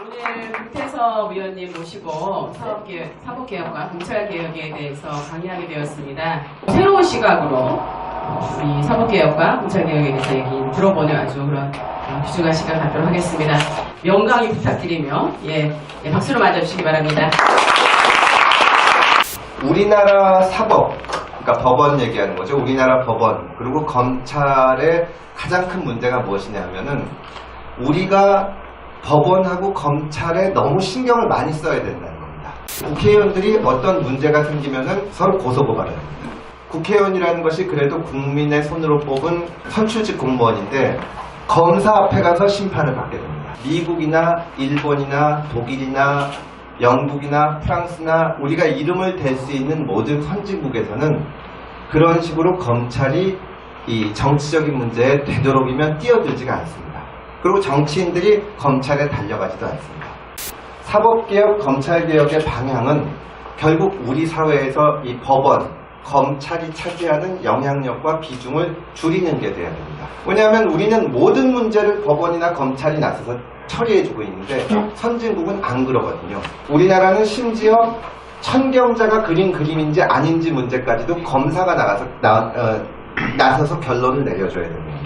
오늘 국태섭 위원님 모시고 사업개혁, 사법개혁과 검찰개혁에 대해서 강의하게 되었습니다. 새로운 시각으로 우리 사법개혁과 검찰개혁에 대해서 얘기 들어보는 아주 그런 어, 귀중한 시간 갖도록 하겠습니다. 명강의 부탁드리며 예, 예, 박수로 맞아주시기 바랍니다. 우리나라 사법, 그러니까 법원 얘기하는 거죠. 우리나라 법원 그리고 검찰의 가장 큰 문제가 무엇이냐 하면은 우리가 법원하고 검찰에 너무 신경을 많이 써야 된다는 겁니다. 국회의원들이 어떤 문제가 생기면은 서로 고소고발을 합니다. 국회의원이라는 것이 그래도 국민의 손으로 뽑은 선출직 공무원인데 검사 앞에 가서 심판을 받게 됩니다. 미국이나 일본이나 독일이나 영국이나 프랑스나 우리가 이름을 댈 수 있는 모든 선진국에서는 그런 식으로 검찰이 이 정치적인 문제에 되도록이면 뛰어들지가 않습니다. 그리고 정치인들이 검찰에 달려가지도 않습니다. 사법개혁, 검찰개혁의 방향은 결국 우리 사회에서 이 법원, 검찰이 차지하는 영향력과 비중을 줄이는 게 돼야 됩니다. 왜냐하면 우리는 모든 문제를 법원이나 검찰이 나서서 처리해주고 있는데 선진국은 안 그러거든요. 우리나라는 심지어 천경자가 그린 그림인지 아닌지 문제까지도 검사가 나가서 나, 어, 나서서 결론을 내려줘야 됩니다.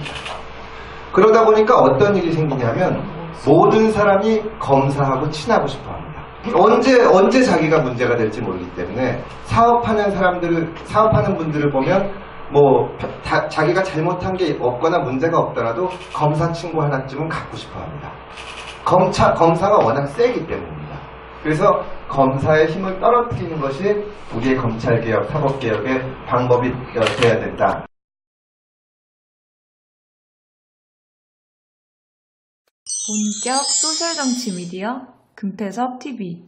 그러다 보니까 어떤 일이 생기냐면 모든 사람이 검사하고 친하고 싶어 합니다. 언제, 언제 자기가 문제가 될지 모르기 때문에 사업하는 사람들을, 사업하는 분들을 보면 뭐, 다- 자기가 잘못한 게 없거나 문제가 없더라도 검사 친구 하나쯤은 갖고 싶어 합니다. 검차, 검사가 워낙 세기 때문입니다. 그래서 검사의 힘을 떨어뜨리는 것이 우리의 검찰개혁, 사법개혁의 방법이 어, 되어야 된다. 본격 소셜정치 미디어 금태섭 TV